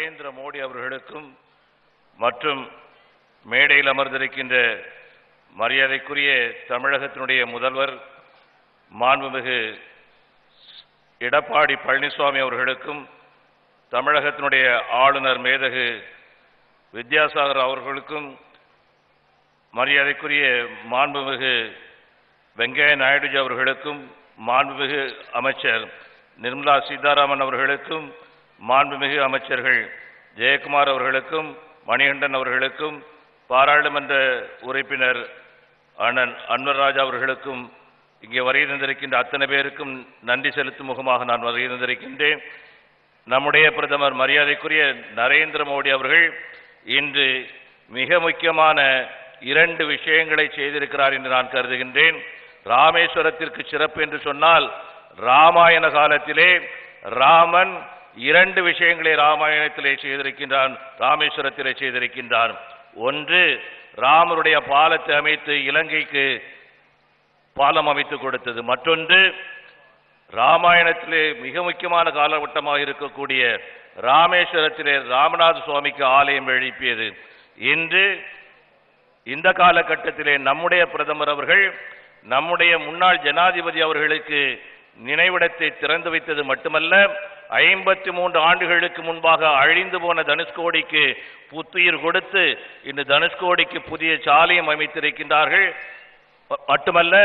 நரேந்திர மோடி அவர்களுக்கும் மற்றும் மேடையில் அமர்ந்திருக்கின்ற மரியாதைக்குரிய தமிழகத்தினுடைய முதல்வர் மாண்புமிகு எடப்பாடி பழனிசுவாமி அவர்களுக்கும் தமிழகத்தினுடைய ஆளுநர் மேதகு வித்யாசாகர் அவர்களுக்கும் மரியாதைக்குரிய மாண்புமிகு வெங்கைய நாயுடுஜி அவர்களுக்கும் மாண்புமிகு அமைச்சர் நிர்மலா சீதாராமன் அவர்களுக்கும் மாண்புமிகு அமைச்சர்கள் ஜெயக்குமார் அவர்களுக்கும் மணிகண்டன் அவர்களுக்கும் பாராளுமன்ற உறுப்பினர் அண்ணன் அன்வர்ராஜ் அவர்களுக்கும் இங்கே வருகை தந்திருக்கின்ற அத்தனை பேருக்கும் நன்றி செலுத்தும் முகமாக நான் வருகை தந்திருக்கின்றேன். நம்முடைய பிரதமர் மரியாதைக்குரிய நரேந்திர மோடி அவர்கள் இன்று மிக முக்கியமான இரண்டு விஷயங்களை செய்திருக்கிறார் என்று நான் கருதுகின்றேன். ராமேஸ்வரத்திற்கு சிறப்பு என்று சொன்னால் ராமாயண காலத்திலே ராமன் இரண்டு விஷயங்களை ராமாயணத்திலே செய்திருக்கின்றான் ராமேஸ்வரத்திலே செய்திருக்கின்றான். ஒன்று ராமருடைய பாலத்தை அமைத்து இலங்கைக்கு பாலம் அமைத்து கொடுத்தது. மற்றொன்று ராமாயணத்திலே மிக முக்கியமான காலகட்டமாக இருக்கக்கூடிய ராமேஸ்வரத்திலே ராமநாத சுவாமிக்கு ஆலயம் எழுப்பியது. இன்று இந்த காலகட்டத்திலே நம்முடைய பிரதமர் அவர்கள் நம்முடைய முன்னாள் ஜனாதிபதி அவர்களுக்கு நினைவிடத்தை திறந்து வைத்தது மட்டுமல்ல ஐம்பத்தி மூன்று ஆண்டுகளுக்கு முன்பாக அழிந்து போன தனுஷ்கோடிக்கு புத்துயிர் கொடுத்து இன்று தனுஷ்கோடிக்கு புதிய சாலையும் அமைத்திருக்கின்றார்கள். மட்டுமல்ல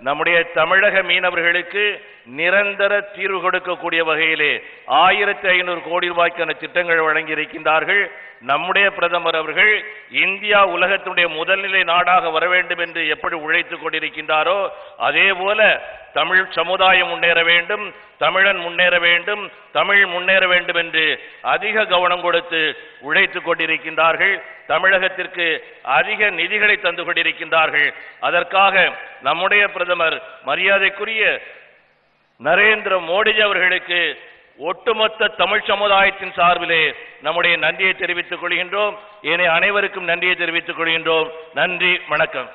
நம்முடைய தமிழக மீனவர்களுக்கு நிரந்தர தீர்வு கொடுக்கக்கூடிய வகையிலே ஆயிரத்தி ஐநூறு கோடி ரூபாய்க்கான திட்டங்கள் வழங்கியிருக்கின்றார்கள். நம்முடைய பிரதமர் அவர்கள் இந்தியா உலகத்தினுடைய முதல்நிலை நாடாக வர வேண்டும் என்று எப்படி உழைத்துக் கொண்டிருக்கின்றாரோ அதே போல தமிழ் சமுதாயம் முன்னேற வேண்டும் தமிழன் முன்னேற வேண்டும் தமிழ் முன்னேற வேண்டும் என்று அதிக கவனம் கொடுத்து உழைத்துக் கொண்டிருக்கின்றார்கள். தமிழகத்திற்கு அதிக நிதிகளை தந்து கொண்டிருக்கின்றார்கள். அதற்காக நம்முடைய பிரதமர் மரியாதைக்குரிய நரேந்திர மோடிஜி அவர்களுக்கு ஒட்டுமொத்த தமிழ் சமுதாயத்தின் சார்பிலே நம்முடைய நன்றியை தெரிவித்துக் கொள்கின்றோம். ஏனைய அனைவருக்கும் நன்றியை தெரிவித்துக் கொள்கின்றோம். நன்றி வணக்கம்.